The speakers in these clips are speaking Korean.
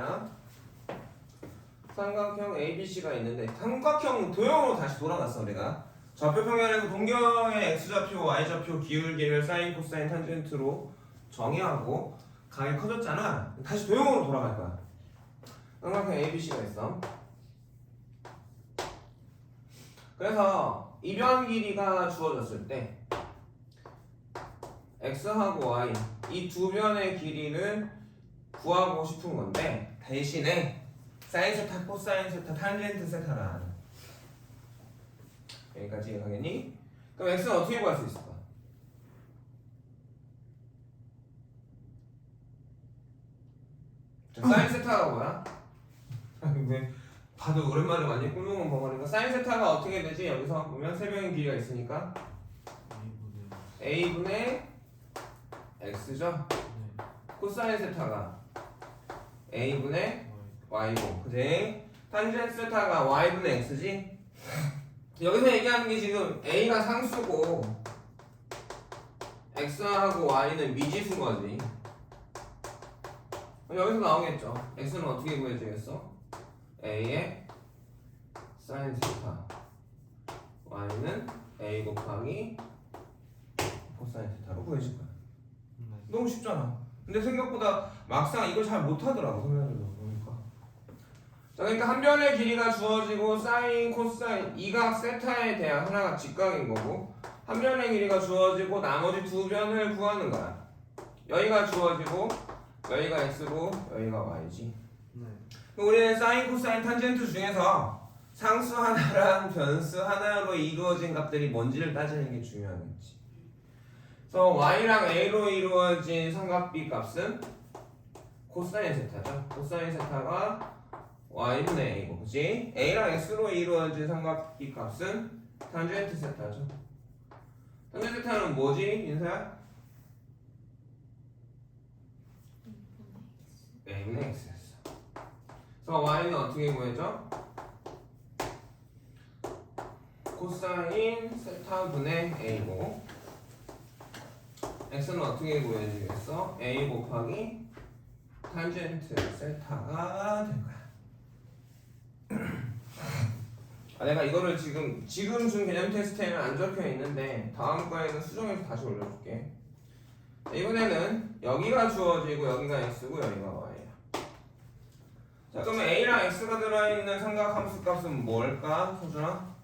볼까요? 삼각형 ABC가 있는데 삼각형 도형으로 다시 돌아갔어 우리가. 좌표 평면에서 동경의 x좌표, y좌표, 기울기를 사인, 코사인, 탄젠트로 정의하고 각이 커졌잖아. 다시 도형으로 돌아갈 거야. 삼각형 ABC가 있어. 그래서 이변 길이가 주어졌을 때 x하고 y 이 두 변의 길이를 구하고 싶은 건데 대신에 사인 세타, 코사인 세타, 탄젠트 세타라 여기까지 이해가겠니? 그럼 x는 어떻게 구할 수 있을까? 자, 사인 세타가 뭐야? 왜 봐도 오랜만에 많이 꿀먹은 벙어리니까 사인 세타가 어떻게 되지? 여기서 보면 세 병의 길이가 있으니까 a분의 x죠? 코사인 세타가 a분의 y고 그지? 탄젠트 세타가 y분의 x지? 여기서 얘기하는 게 지금 a가 상수고 x하고 y는 미지수인 거지 여기서 나오겠죠 x는 어떻게 구해주겠어? a의 사인 세타 y는 a 곱하기 코사인 세타로 구해줄 거야 너무 쉽잖아. 근데 생각보다 막상 이걸 잘 못하더라고 선생님들 보니까. 자, 그러니까 한 변의 길이가 주어지고 사인, 코사인, 이각 세타에 대한 하나가 직각인 거고 한 변의 길이가 주어지고 나머지 두 변을 구하는 거야. 여기가 주어지고 여기가 x고 여기가 y지. 그럼 우리는 사인, 코사인, 탄젠트 중에서 상수 하나랑 변수 하나로 이루어진 값들이 뭔지를 따지는 게 중요하겠지. 그래서 y랑 a로 이루어진 삼각비 값은 코사인 세타죠. 코사인 세타가 y분의 a고, 그지? a랑 x로 이루어진 삼각비 값은 탄젠트 세타죠. 탄젠트 세타는 뭐지, 인사야? a분의 x였어. 그래서 y는 어떻게 구해져? 코사인 세타분의 a고 x는 어떻게 구해지겠어? a 곱하기 탄젠트 세타가 될 거야. 아, 내가 이거를 지금 지금 준 개념 테스트에는 안 적혀 있는데 다음 거에는 수정해서 다시 올려줄게. 자, 이번에는 여기가 주어지고 여기가 x고 여기가 y야. 자, 그러면 a랑 x가 들어있는 삼각함수 값은 뭘까, 소준아?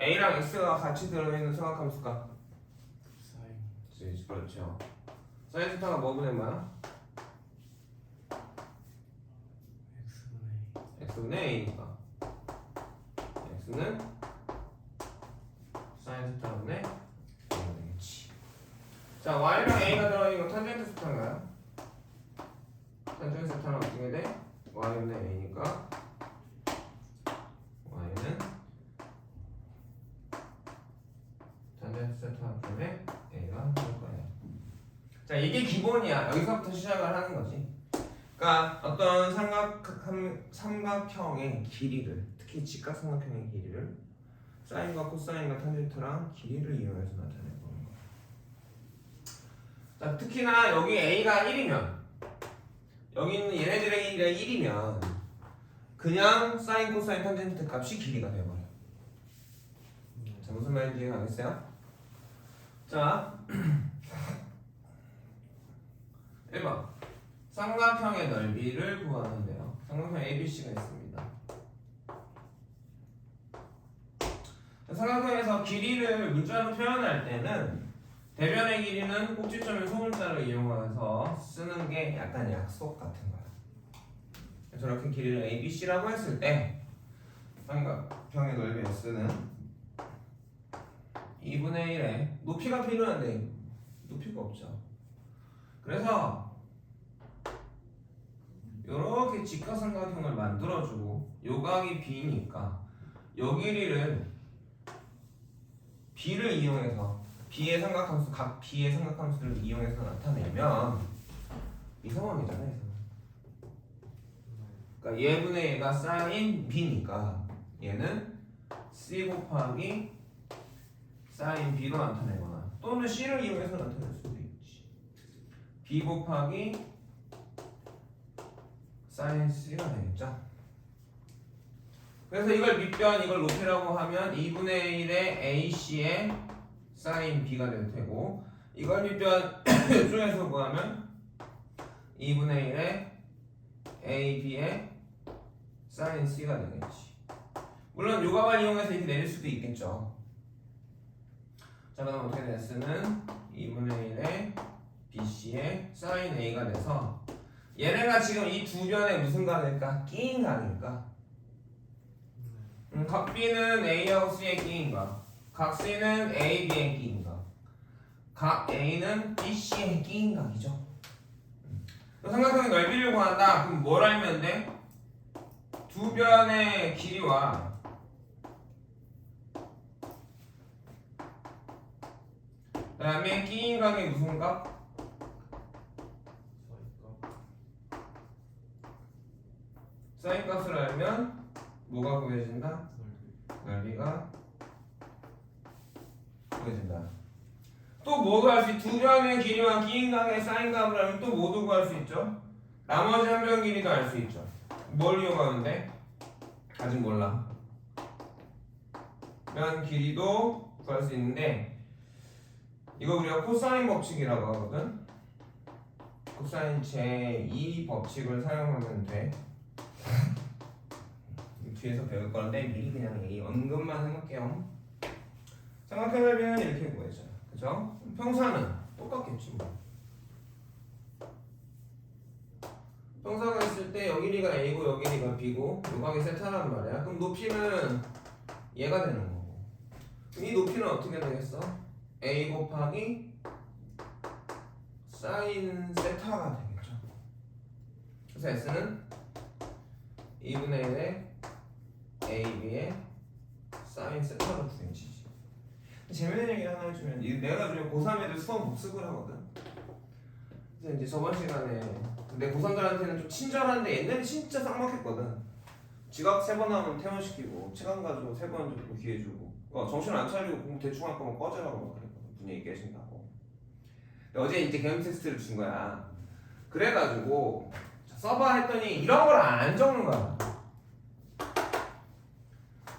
A랑 x가 같이 들어있는 삼각함수 값. 그렇지, 그렇죠. 사인 세타가 뭐분의 뭐야? x분의 a니까 x는 사인 세타분의 a가 되겠지. 자, y랑 a가 들어있는 건 탄젠트 세타인가요? 탄젠트 세타는 어떻게 돼? y분의 a니까 y는 탄젠트 세타분의 a가 될 거예요. 자, 이게 기본이야. 여기서부터 시작을 하는 거지. 그러니까 어떤 삼각 삼각형의 길이를 특히 직각 삼각형의 길이를 사인과 코사인과 탄젠트랑 길이를 이용해서 나타내 보는 거야. 자, 특히나 여기 a가 1이면 여기 있는 얘네들의 길이가 1이면 그냥 사인, 코사인, 탄젠트 값이 길이가 돼버려. 자, 무슨 말인지 이해가겠어요? 자, 1번 삼각형의 넓이를 구하는데요. 삼각형 ABC가 있습니다. 삼각형에서 길이를 문자로 표현할 때는 대변의 길이는 꼭지점의 소문자를 이용해서 쓰는 게 약간 약속 같은 거야. 저렇게 길이를 ABC라고 했을 때 삼각형의 넓이 S는 2분의 1의 높이가 필요한데 높이가 없죠. 그래서 이렇게 직각삼각형을 만들어주고 요각이 B니까 요 길이를 B를 이용해서 B의 삼각함수 각 B의 삼각함수를 이용해서 나타내면 이 상황이잖아요. 그러니까 얘분의 얘가 사인 B니까 얘는 C 곱하기 사인 B로 나타내거나 또는 C를 이용해서 나타낼 수도 있지. B 곱하기 사인 C가 되겠죠. 그래서 이걸 밑변 이걸 높이라고 하면 2분의 1의 AC의 사인 B가 될 테고 이걸 밑변 중에서 구하면 2분의 1의 AB의 사인 C가 되겠지. 물론 요각을 이용해서 이렇게 내릴 수도 있겠죠. 자 그럼 어떻게 돼? S는 2분의 1의 BC의 사인 A가 돼서 얘네가 지금 이 두 변에 무슨 관일까? 끼인 관일까? 음, 각 B는 A하고 C의 끼인가? 각 C는 A, B의 끼인가? 각 A는 B, C의 끼인각이죠. 음. 삼각형의 넓이를 구한다. 그럼 뭘 알면 돼? 두 변의 길이와 그 다음에 끼인각의 무슨 값? 사인 값을 알면 뭐가 구해진다? 넓이가 구해진다. 또뭐 구할 수 있? 두 변의 길이와 끼인각의 사인 값을 알면 또 뭐도 구할 수 있죠? 나머지 한 변 길이도 알 수 있죠. 뭘 이용하는데? 아직 몰라. 변 길이도 구할 수 있는데 이거 우리가 코사인 법칙이라고 하거든. 코사인 제2 법칙을 사용하면 돼. 뒤에서 배울 건데 미리 그냥 이 언급만 해놓을게요. 삼각형넓이는 이렇게 구해져. 그죠? 평사는 똑같겠지 뭐. 평사가 있을 때 여기 길이가 A고 여기 길이가 B고 요각이 세타란 말이야. 그럼 높이는 얘가 되는 거고. 이 높이는 어떻게 되겠어? A 곱하기 사인 세타가 되겠죠. 그래서 S는 2분의 1의 AB의 사인 세타로 구해지지. 재밌는 얘기 하나 해주면 이 내가 요즘 고3 애들 수험 복습을 하거든. 그래서 이제 저번 시간에 내 고3들한테는 좀 친절한데 옛날에 진짜 쌍막했거든. 지각 세 번 하면 퇴원시키고 시간 가지고 세 번 주고 기회 주고 어, 정신 안 차리고 공부 대충 할 거면 꺼져라고 막 그랬거든. 분위기 깨진다고. 어제 이제 개념 테스트를 준 거야. 그래가지고 써봐 했더니 이런 걸 안 적는 거야.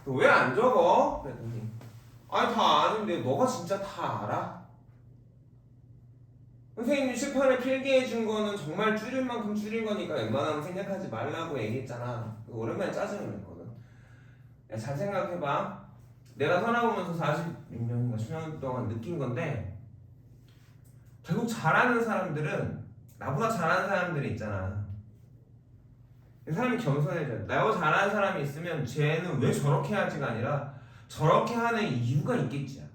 왜안 적어? 그랬더니 아니 다 아는데 너가 진짜 다 알아? 선생님이 칠판에 필기해 준 거는 정말 줄일 만큼 줄인 거니까 웬만하면 생각하지 말라고 얘기했잖아. 오랜만에 짜증을 냈거든. 야, 잘 생각해봐. 내가 살아보면서 46년인가 10년 동안 느낀 건데 결국 잘하는 사람들은 나보다 잘하는 사람들이 있잖아. 이 사람이 겸손해져. 나보다 잘하는 사람이 있으면 쟤는 왜 저렇게 하지가 아니라 저렇게 하는 이유가 있겠지.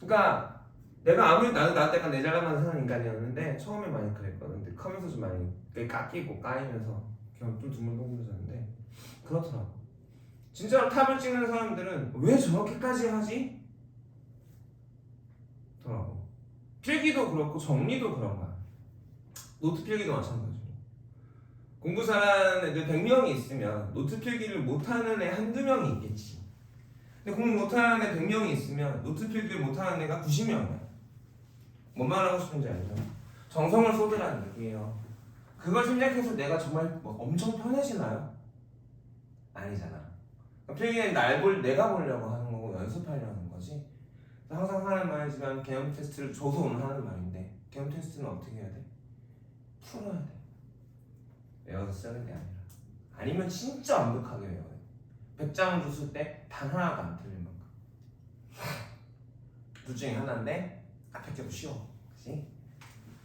그러니까 내가 아무리 나도 나 때가 내 잘나만 사는 인간이었는데 처음에 많이 그랬거든. 근데 크면서 좀 많이 깎이고 까이면서 그냥 좀 두물동물해졌는데 그렇더라고. 진짜로 탑을 찍는 사람들은 왜 저렇게까지 하지? 더라고. 필기도 그렇고 정리도 그런 거야. 노트 필기도 마찬가지로. 공부 잘하는 애들 100명이 있으면 노트 필기를 못하는 애 한두 명이 있겠지. 근데 공부 못하는 애 100명이 있으면 노트 필기를 못하는 애가 90명이야. 뭔 말하고 싶은지 알죠? 정성을 쏟으라는 얘기예요. 그걸 생략해서 내가 정말 뭐 엄청 편해지나요? 아니잖아. 필기는 날 볼, 내가 보려고 하는 거고 연습하려는 거지. 항상 하는 말이지만 개념 테스트를 줘서 오늘 하는 말인데 개념 테스트는 어떻게 해야 돼? 풀어야 돼. 외워서 쓰는 게 아니라. 아니면 진짜 완벽하게 외워야 돼. 100장을 줬을 때 단 하나도 안 틀릴 만큼. 둘 중에 하나인데 앞에 게 쉬워. 그치?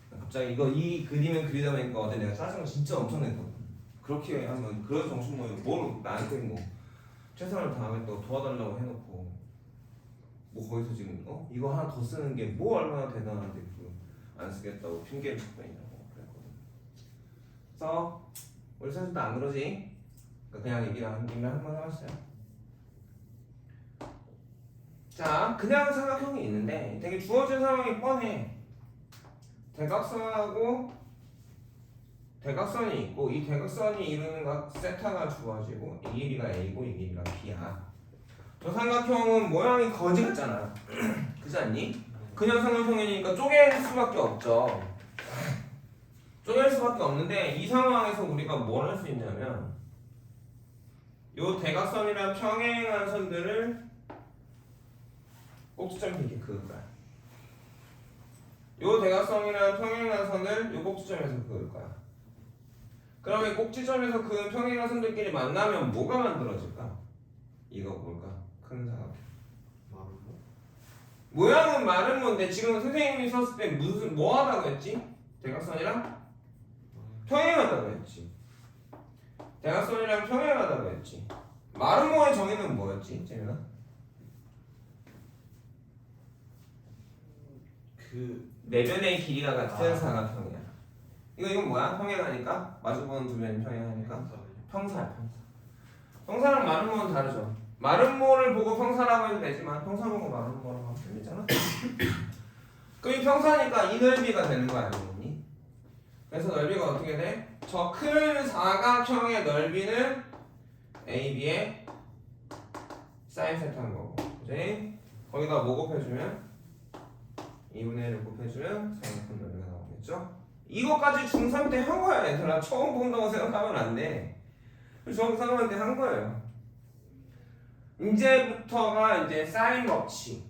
갑자기 이거 이 그림을 그리다 보니까 어제 내가 짜증을 진짜 엄청 냈거든. 그렇게 하면 그런 정신 모양 뭘 나한테 뭐 최선을 다하겠다고 도와달라고 해놓고 뭐 거기서 지금 어 이거 하나 더 쓰는 게 뭐 얼마나 대단한데 그안 쓰겠다고 핑계를 찾고 그랬거든. 그래서 우리 선수도 안 그러지? 그러니까 그냥 얘기를 한 김에 한번 해봤어요. 자, 그냥 삼각형이 있는데 되게 주어진 상황이 뻔해. 대각선하고 대각선이 있고 이 대각선이 이루는 각 세타가 주어지고 이 길이가 A고 이 길이가 B야. 저 삼각형은 모양이 거지 같잖아. 그렇지 않니? 그냥 상관평행이니까 쪼갤 수밖에 없죠. 쪼갤 수밖에 없는데 이 상황에서 우리가 뭘 할 수 있냐면 요 대각선이랑 평행한 선들을 꼭지점 이렇게 그을 거야. 요 대각선이랑 평행한 선을 요 꼭지점에서 그을 거야. 그러면 꼭지점에서 그 평행한 선들끼리 만나면 뭐가 만들어질까? 이거 뭘까? 큰 사각. 마르고 모양은 마른 건데 지금 선생님이 썼을 때 무슨 뭐 하다고 했지? 대각선이랑 평행하다고 했지. 대각선이랑 평행하다고 했지. 마른 모의 정의는 뭐였지? 재민아? 그 내변의 길이가 같은 아. 사각형이야. 이거 이건 뭐야? 평행하니까 마주보는 두 면이 평행하니까 평사야 평사. 평사랑 마른 모는 다르죠. 마른 모를 보고 평사라고 해도 되지만 평사 보고 마른 모라고 하면 되잖아. 그럼 이 평사니까 이 넓이가 되는 거 아니겠니? 그래서 넓이가 어떻게 돼? 저 큰 사각형의 넓이는 AB의 사인 세타인 거고, 그지? 거기다 뭐 곱해주면 2분의 1을 곱해주면 사인큰 넓이가 나오겠죠? 이거까지 중3 때 한 거야, 얘들아. 처음 본다고 생각하면 안 돼. 중3 때 한 거예요. 이제부터가 이제 사인 법칙.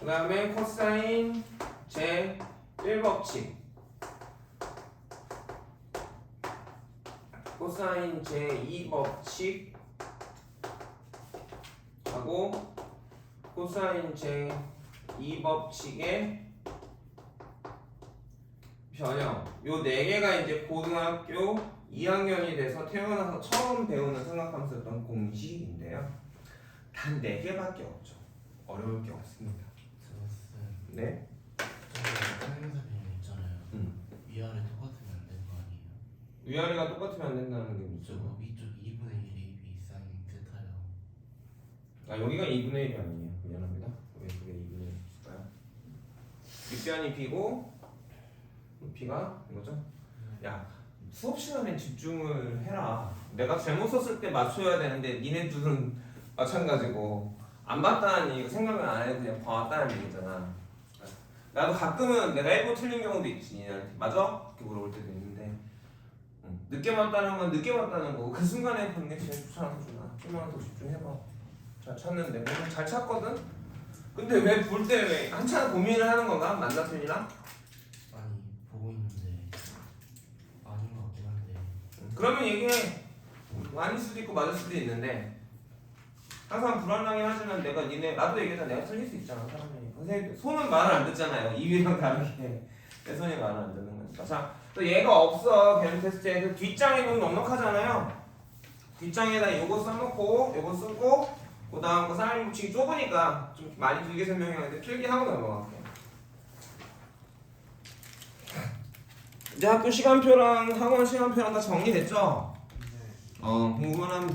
그 다음에 코사인 제 1법칙. 코사인 제 2법칙. 하고 코사인 제 2법칙의 변형. 요 네 개가 이제 고등학교 2학년이 돼서 태어나서 처음 배우는 생각하면서 공식인데요. 단 네 개밖에 없죠. 어려울 게 없습니다. 네. 저거 평행사 비율 있잖아요. 음. 위아래 똑같으면 안 되는 거 아니에요? 위아래가 똑같으면 안 된다는 게 있죠. 저거 위쪽 2분의 1이 비싼 세타요. 아 여기가 2분의 1이 아니에요. 미안합니다. 왜 그게 2분의 1이 있을까요? 밑변이 b고 b가 이거죠? 야 수업 시간에 집중을 해라. 내가 잘못 썼을 때 맞춰야 되는데 니네 둘은 마찬가지고 안 봤다는 얘기 생각을 안 해도 그냥 봐왔다는 얘기잖아. 나도 가끔은 내가 일부 틀린 경우도 있지 니네한테 맞아? 이렇게 물어볼 때도 있는데 응. 늦게 봤다는 건 늦게 봤다는 거고 그 순간에 좋잖아 준아 좀만 더 집중해봐. 잘 찾는데. 오늘 잘 찾거든? 근데 왜 볼 때 왜 한참 고민을 하는 건가? 만나편이랑? 아니 보고 있는데. 아닌 것 같긴 한데. 그러면 얘기해. 아닐 수도 있고 맞을 수도 있는데. 항상 불안하긴 하지만 내가 니네 나도 얘기했잖아 내가 틀릴 수 있잖아 사람이. 선생님 손은 말을 안 듣잖아요. 입이랑 다르게. 내 손이 말을 안 듣는 거니까. 자 또 얘가 없어. 개념 테스트에 뒷장이 너무 넉넉하잖아요. 뒷장에다 요거 써놓고 요거 쓰고 그 다음 거 사인 붙이기 좁으니까 좀 많이 길게 설명해야 돼. 필기하고 넘어갈게. 이제 학교 시간표랑 학원 시간표랑 다 정리됐죠? 어 궁금한